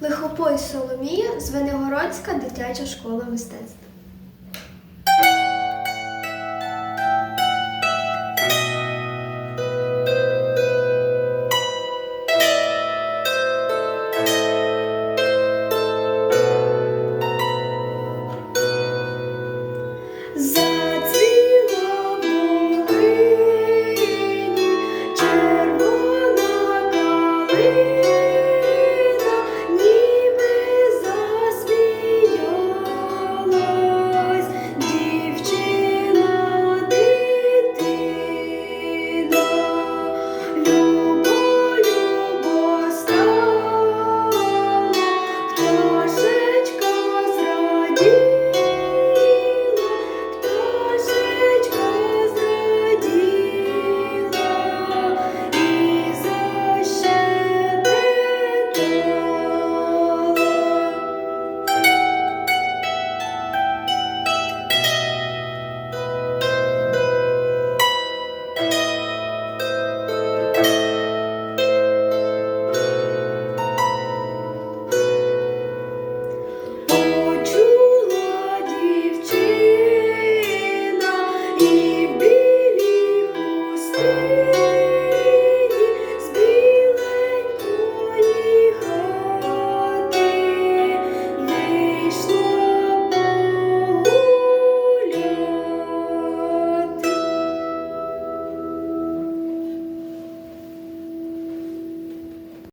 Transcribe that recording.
Лихопой Соломія, Звенигородська дитяча школа мистецтв. Thank you. червона.